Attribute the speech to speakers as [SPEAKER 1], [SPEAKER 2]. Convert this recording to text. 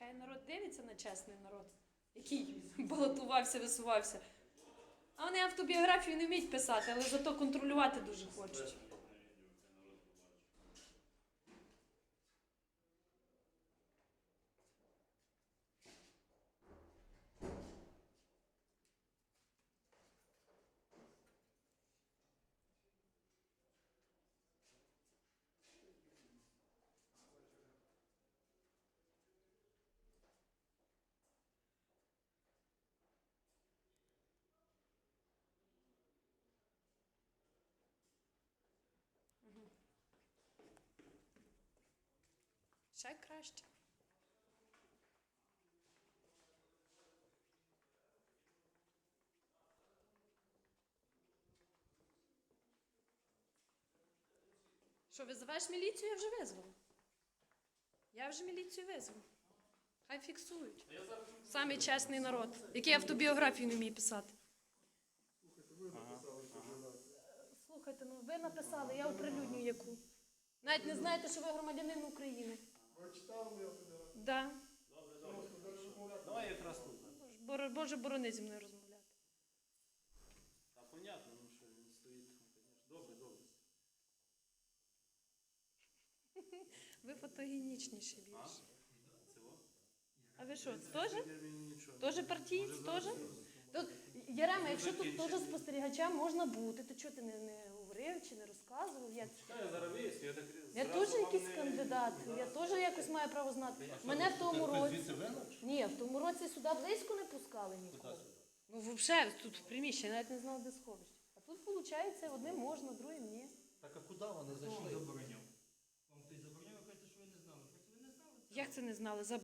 [SPEAKER 1] Хай народ дивиться на чесний народ, який балотувався, висувався. А вони автобіографію не вміють писати, але зато контролювати дуже хочуть. Ще краще. Що, визиваєш міліцію? Я вже визвала. Я вже міліцію визвала. Хай фіксують. Самий чесний народ, який автобіографію не вміє писати. Слухайте, ну ви написали, я оприлюдню яку. Навіть не знаєте, що ви громадянин України.
[SPEAKER 2] Ви читали моє федерацію?
[SPEAKER 1] Да.
[SPEAKER 3] Давай якраз тут.
[SPEAKER 1] Боже, Боже, борони зі мною розмовляти.
[SPEAKER 3] Та понятно, ну що він стоїть. Добре, добре.
[SPEAKER 1] Ви фотогенічніші
[SPEAKER 3] А?
[SPEAKER 1] більше.
[SPEAKER 3] Це во?
[SPEAKER 1] А ви що, теж?
[SPEAKER 3] Він нічого.
[SPEAKER 1] Теж партієць? Теж? Тут, Ярема, якщо тут теж спостерігачем можна бути, то чого ти не, не говорив чи не розказував? Я,
[SPEAKER 3] Чекай, я зараз виясню, я так
[SPEAKER 1] я
[SPEAKER 3] зразу
[SPEAKER 1] теж
[SPEAKER 3] вам
[SPEAKER 1] якийсь
[SPEAKER 3] не-
[SPEAKER 1] кандидат, я теж якось маю право знати. Мене в тому році. Ні, в тому році сюди близько не пускали ніколи. Ну, взагалі, тут в приміщенні, я навіть не знала, де сховище. А тут, виходить, одним можна, другим ні.
[SPEAKER 4] Так а куди вони зайшли?
[SPEAKER 5] забороняв? Вам хтось забороняв, ви кажете, що ви не знали. Просто ви не знали.
[SPEAKER 1] Як це не знали?